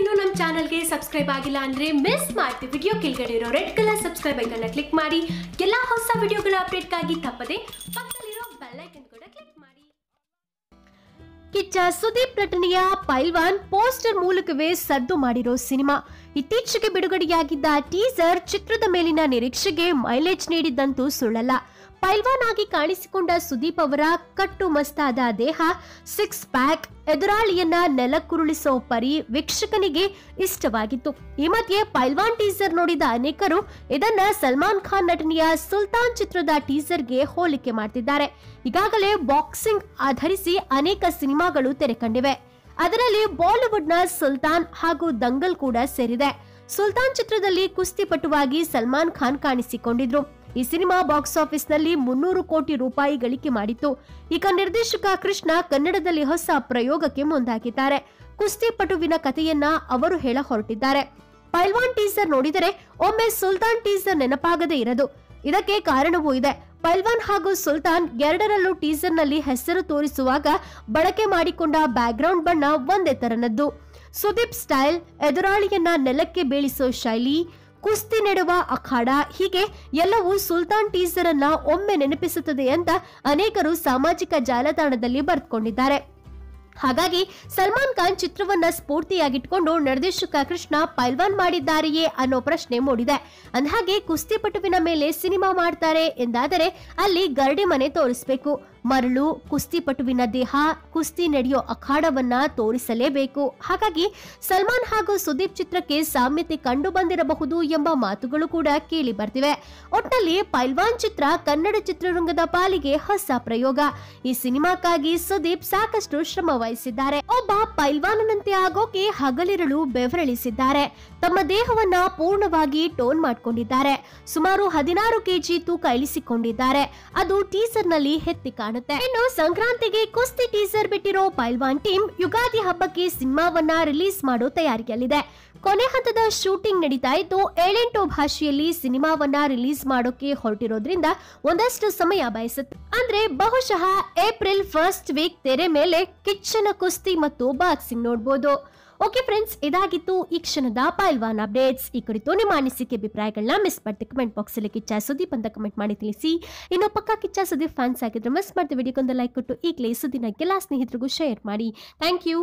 ಇನ್ನೂ ನಮ್ಮ ಚಾನಲ್ಗೆ ಸಬ್ಸ್ಕ್ರೈಬ್ ಆಗಿಲ್ಲ ಅಂದ್ರೆ ಮಿಸ್ ಮಾಡ್ತಿ ವಿಡಿಯೋ ಕೆಳಗಡೆ ಇರೋ ರೆಡ್ ಕಲರ್ ಸಬ್ಸ್ಕ್ರೈಬ್ ಐಕನ್ನ ಕ್ಲಿಕ್ ಮಾಡಿ. ಎಲ್ಲಾ ಹೊಸ ವಿಡಿಯೋಗಳ ಅಪ್ಡೇಟ್ಗಾಗಿ ತಪ್ಪದೆ ಪಕ್ಕದಲ್ಲಿರೋ ಬೆಲ್ ಐಕನ್ ಕೂಡ ಕ್ಲಿಕ್ ಮಾಡಿ. ಕಿಚ್ಚ ಸುದೀಪ್ ನಟನೆಯ ಪೈಲ್ವಾನ್ ಪೋಸ್ಟರ್ ಮೂಲಕವೇ ಸದ್ದು ಮಾಡಿರೋ ಸಿನಿಮಾ. ಇತ್ತೀಚೆಗೆ ಬಿಡುಗಡೆಯಾಗಿದ್ದ ಟೀಸರ್ ಚಿತ್ರದ ಮೇಲಿನ ನಿರೀಕ್ಷೆಗೆ ಮೈಲೇಜ್ ನೀಡಿದ್ದಂತೂ ಸುಳ್ಳಲ್ಲ. ಪೈಲ್ವಾನ್ ಆಗಿ ಕಾಣಿಸಿಕೊಂಡ ಸುದೀಪ್ ಅವರ ಕಟ್ಟು ಮಸ್ತಾದ ದೇಹ ಸಿಕ್ಸ್ ಪ್ಯಾಕ್ ಎದುರಾಳಿಯನ್ನ ನೆಲಕ್ಕುರುಳಿಸೋ ಪರಿ ವೀಕ್ಷಕನಿಗೆ ಇಷ್ಟವಾಗಿತ್ತು. ಈ ಮಧ್ಯೆ ಪೈಲ್ವಾನ್ ಟೀಸರ್ ನೋಡಿದ ಅನೇಕರು ಇದನ್ನ ಸಲ್ಮಾನ್ ಖಾನ್ ನಟನೆಯ ಸುಲ್ತಾನ್ ಚಿತ್ರದ ಟೀಸರ್ಗೆ ಹೋಲಿಕೆ ಮಾಡ್ತಿದ್ದಾರೆ. ಈಗಾಗಲೇ ಬಾಕ್ಸಿಂಗ್ ಆಧರಿಸಿ ಅನೇಕ ಸಿನಿಮಾಗಳು ತೆರೆ ಕಂಡಿವೆ ಅದರಲ್ಲಿ ಬಾಲಿವುಡ್ನ ಸುಲ್ತಾನ್ ಹಾಗೂ ದಂಗಲ್ ಕೂಡ ಸೇರಿದೆ. ಸುಲ್ತಾನ್ ಚಿತ್ರದಲ್ಲಿ ಕುಸ್ತಿಪಟುವಾಗಿ ಸಲ್ಮಾನ್ ಖಾನ್ ಕಾಣಿಸಿಕೊಂಡಿದ್ರು. ಈ ಸಿನಿಮಾ ಬಾಕ್ಸ್ ಆಫೀಸ್ನಲ್ಲಿ ಮುನ್ನೂರು ಕೋಟಿ ರೂಪಾಯಿ ಗಳಿಕೆ ಮಾಡಿತ್ತು. ಈಗ ನಿರ್ದೇಶಕ ಕೃಷ್ಣ ಕನ್ನಡದಲ್ಲಿ ಹೊಸ ಪ್ರಯೋಗಕ್ಕೆ ಮುಂದಾಗಿದ್ದಾರೆ. ಕುಸ್ತಿಪಟುವಿನ ಕಥೆಯನ್ನ ಅವರು ಹೇಳ ಹೊರಟಿದ್ದಾರೆ. ಪೈಲ್ವಾನ್ ಟೀಸರ್ ನೋಡಿದರೆ ಒಮ್ಮೆ ಸುಲ್ತಾನ್ ಟೀಸರ್ ನೆನಪಾಗದೇ ಇರದು. ಇದಕ್ಕೆ ಕಾರಣವೂ ಇದೆ. ಪೈಲ್ವಾನ್ ಹಾಗೂ ಸುಲ್ತಾನ್ ಎರಡರಲ್ಲೂ ಟೀಸರ್ನಲ್ಲಿ ಹೆಸರು ತೋರಿಸುವಾಗ ಬಳಕೆ ಮಾಡಿಕೊಂಡ ಬ್ಯಾಕ್ಗ್ರೌಂಡ್ ಬಣ್ಣ ಒಂದೇ ತರನದ್ದು. ಸುದೀಪ್ ಸ್ಟೈಲ್, ಎದುರಾಳಿಯನ್ನ ನೆಲಕ್ಕೆ ಬೀಳಿಸೋ ಶೈಲಿ ಕುಸ್ತಿ ನೆಡುವ ಅಖಾಡ. ಹೀಗೆ ಎಲ್ಲವೂ ಸುಲ್ತಾನ್ ಟೀಸರ್ ಅನ್ನ ಒಮ್ಮೆ ನೆನಪಿಸುತ್ತದೆ ಅಂತ ಅನೇಕರು ಸಾಮಾಜಿಕ ಜಾಲತಾಣದಲ್ಲಿ ಬರೆದುಕೊಂಡಿದ್ದಾರೆ. ಹಾಗಾಗಿ ಸಲ್ಮಾನ್ ಖಾನ್ ಚಿತ್ರವನ್ನ ಸ್ಫೂರ್ತಿಯಾಗಿಟ್ಕೊಂಡು ನಿರ್ದೇಶಕ ಕೃಷ್ಣ ಪೈಲ್ವಾನ್ ಮಾಡಿದ್ದಾರೆಯೇ ಅನ್ನೋ ಪ್ರಶ್ನೆ ಮೂಡಿದೆ. ಅಂದಹಾಗೆ ಕುಸ್ತಿಪಟುವಿನ ಮೇಲೆ ಸಿನಿಮಾ ಮಾಡ್ತಾರೆ ಎಂದಾದರೆ ಅಲ್ಲಿ ಗರಡಿ ಮನೆ ತೋರಿಸ್ಬೇಕು. ಮರಳು ಕುಸ್ತಿಪಟುವಿನ ದೇಹ, ಕುಸ್ತಿ ನಡೆಯೋ ಅಖಾಡವನ್ನ ತೋರಿಸಲೇಬೇಕು. ಹಾಗಾಗಿ ಸಲ್ಮಾನ್ ಹಾಗೂ ಸುದೀಪ್ ಚಿತ್ರಕ್ಕೆ ಸಾಮ್ಯತೆ ಕಂಡು ಬಂದಿರಬಹುದು ಎಂಬ ಮಾತುಗಳು ಕೂಡ ಕೇಳಿ ಬರ್ತಿವೆ ಒಟ್ಟಲ್ಲಿ ಪೈಲ್ವಾನ್ ಚಿತ್ರ ಕನ್ನಡ ಚಿತ್ರರಂಗದ ಪಾಲಿಗೆ ಹೊಸ ಪ್ರಯೋಗ. ಈ ಸಿನಿಮಾಕ್ಕಾಗಿ ಸುದೀಪ್ ಸಾಕಷ್ಟು ಶ್ರಮ ವಹಿಸಿದ್ದಾರೆ. ಒಬ್ಬ ಪೈಲ್ವಾನನಂತೆ ಆಗೋಕೆ ಹಗಲಿರಳು ಬೆವರಳಿಸಿದ್ದಾರೆ. ತಮ್ಮ ದೇಹವನ್ನ ಪೂರ್ಣವಾಗಿ ಟೋನ್ ಮಾಡ್ಕೊಂಡಿದ್ದಾರೆ. ಸುಮಾರು ಹದಿನಾರು ಕೆಜಿ ತೂಕ ಇಳಿಸಿಕೊಂಡಿದ್ದಾರೆ. ಅದು ಟೀಸರ್ನಲ್ಲಿ ಎತ್ತಿ ಕಾಣುತ್ತೆ. ಇನ್ನು ಸಂಕ್ರಾಂತಿಗೆ ಕುಸ್ತಿ ಟೀಸರ್ ಬಿಟ್ಟಿರೋ ಪೈಲ್ವಾನ್ ಟೀಮ್ ಯುಗಾದಿ ಹಬ್ಬಕ್ಕೆ ಸಿನಿಮಾವನ್ನ ರಿಲೀಸ್ ಮಾಡೋ ತಯಾರಿಯಲ್ಲಿದೆ ಕೊನೆ ಹಂತದ ಶೂಟಿಂಗ್ ನಡೀತಾ ಇದ್ದು, ಏಳೆಂಟು ಭಾಷೆಯಲ್ಲಿ ಸಿನಿಮಾವನ್ನ ರಿಲೀಸ್ ಮಾಡೋಕೆ ಹೊರಟಿರೋದ್ರಿಂದ ಒಂದಷ್ಟು ಸಮಯ ಬಯಸುತ್ತೆ. ಅಂದ್ರೆ ಬಹುಶಃ ಏಪ್ರಿಲ್ ಫಸ್ಟ್ ವೀಕ್ ತೆರೆ ಮೇಲೆ ಕಿಚ್ಚನ ಕುಸ್ತಿ ಮತ್ತು ಬಾಕ್ಸಿಂಗ್ ನೋಡ್ಬೋದು. ಓಕೆ ಫ್ರೆಂಡ್ಸ್ ಇದಾಗಿತ್ತು ಈ ಕ್ಷಣದ ಪೈಲ್ವಾನ್ ಅಪ್ಡೇಟ್ಸ್ ಈ ಕುರಿತು ನಿಮ್ಮ ಅನಿಸಿಕೆ, ಅಭಿಪ್ರಾಯಗಳನ್ನ ಮಿಸ್ ಮಾಡ್ತಿ ಕಮೆಂಟ್ ಬಾಕ್ಸ್ ಅಲ್ಲಿ ಕಿಚ್ಚ ಸುದೀಪ್ ಅಂತ ಕಮೆಂಟ್ ಮಾಡಿ ತಿಳಿಸಿ. ಇನ್ನು ಪಕ್ಕ ಕಿಚ್ಚ ಸುದೀಪ್ ಫ್ಯಾನ್ಸ್ ಆಗಿದ್ರೆ ಮಿಸ್ ಮಾಡಿದ ವಿಡಿಯೋಗೊಂದು ಲೈಕ್ ಕೊಟ್ಟು ಈಗಲೇ ಸುದಿನ ಎಲ್ಲ ಸ್ನೇಹಿತರಿಗೂ ಶೇರ್ ಮಾಡಿ. Thank you